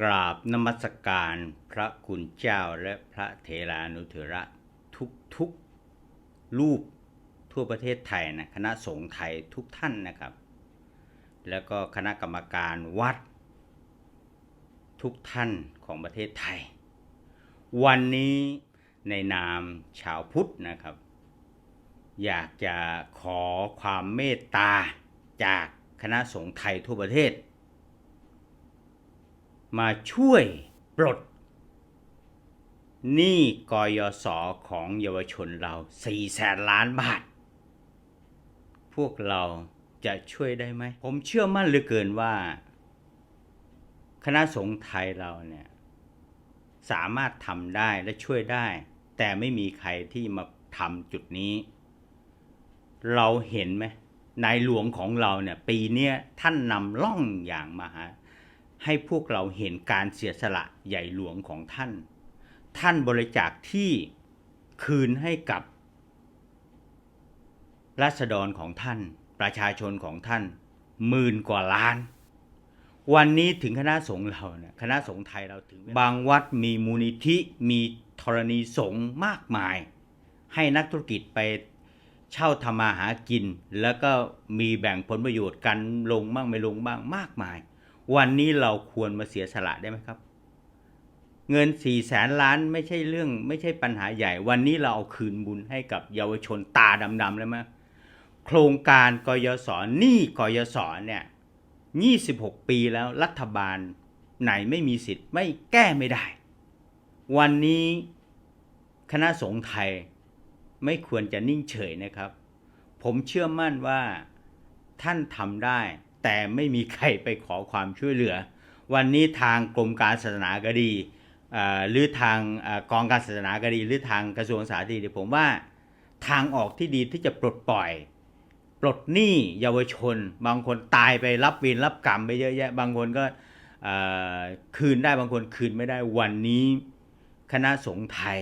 กราบนมัสการพระคุณเจ้าและพระเถรานุเถระทุกทุกๆรูปทั่วประเทศไทยนะคณะสงฆ์ไทยทุกท่านนะครับ แล้วก็คณะกรรมการวัด ทุกท่านของประเทศไทย วันนี้ในนามชาวพุทธนะครับ อยากจะขอความเมตตาจากคณะสงฆ์ไทยทั่วประเทศ มาช่วยปลดหนี้กยศของเยาวชนเรา4แสนล้านบาท พวกเราจะช่วยได้ไหม ผมเชื่อมั่นเหลือเกินว่า คณะสงฆ์ไทยเราเนี่ยสามารถทำได้และช่วยได้ แต่ไม่มีใครที่มาทำจุดนี้ เราเห็นไหมนายหลวงของเราเนี่ยปีนี้ท่านนำล่องอย่างมหา ให้พวกเราเห็นการเสียสละใหญ่หลวงของท่าน ท่านบริจาคที่คืนให้กับรัษฎรของท่าน ประชาชนของท่านหมื่นกว่าล้าน วันนี้ถึงคณะสงฆ์เราเนี่ยคณะสงฆ์ไทยเราถึง บางวัดมีมูลนิธิมีธรณีสงฆ์มากมาย ให้นักธุรกิจไปเช่าทำมาหากิน แล้วก็มีแบ่งผลประโยชน์กันลงบ้างไม่ลงบ้างมากมาย วันนี้เราควรมาเสียสละได้ไหมครับ เงินสี่แสนล้านไม่ใช่เรื่องไม่ใช่ปัญหาใหญ่ วันนี้เราเอาคืนบุญให้กับเยาวชนตาดำๆแล้วมั้ยโครงการกยศหนี้กยศเนี่ย26 ปีแล้วรัฐบาลไหนไม่มีสิทธิ์ไม่แก้ไม่ได้ วันนี้คณะสงฆ์ไทยไม่ควรจะนิ่งเฉยนะครับ ผมเชื่อมั่นว่าท่านทำได้ แต่ไม่มีใครไปขอความช่วยเหลือ วันนี้ทางกรมการศาสนาก็ดีหรือทางกองการศาสนาก็ดี หรือทางกระทรวงสาธารณสุขผมว่าทางออกที่ดีที่จะปลดปล่อย ปลดหนี้เยาวชน บางคนตายไปรับเวรรับกรรมไปเยอะแยะ บางคนก็คืนได้บางคนคืนไม่ได้วันนี้คณะสงฆ์ไทย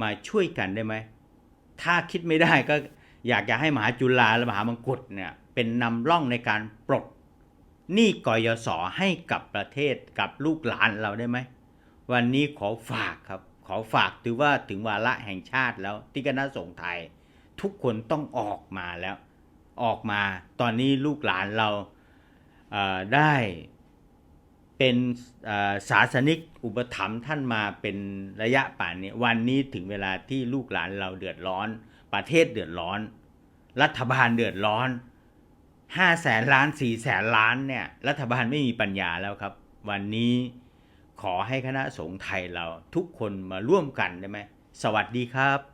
มาช่วยกันได้ไหม ถ้าคิดไม่ได้ก็ อยากจะให้มหาจุฬาและมหามงกุฎเนี่ยเป็นนำร่องในการปลดหนี้กยศให้กับประเทศกับลูกหลานเราได้ไหม วันนี้ขอฝากครับ ขอฝากถือว่าถึงวาระแห่งชาติแล้วที่คณะสงฆ์ไทย ทุกคนต้องออกมาแล้ว ออกมาตอนนี้ลูกหลานเราเได้เป็นศาสนิกอุปถัมภ์ท่านมาเป็นระยะป่านนี้วันนี้ถึงเวลาที่ลูกหลานเราเดือดร้อน ประเทศเดือดร้อน รัฐบาลเดือดร้อนห้าแสนล้านสี่แสนล้านเนี่ยรัฐบาลไม่มีปัญญาแล้วครับ วันนี้ขอให้คณะสงฆ์ไทยเราทุกคนมาร่วมกันได้ไหมสวัสดีครับ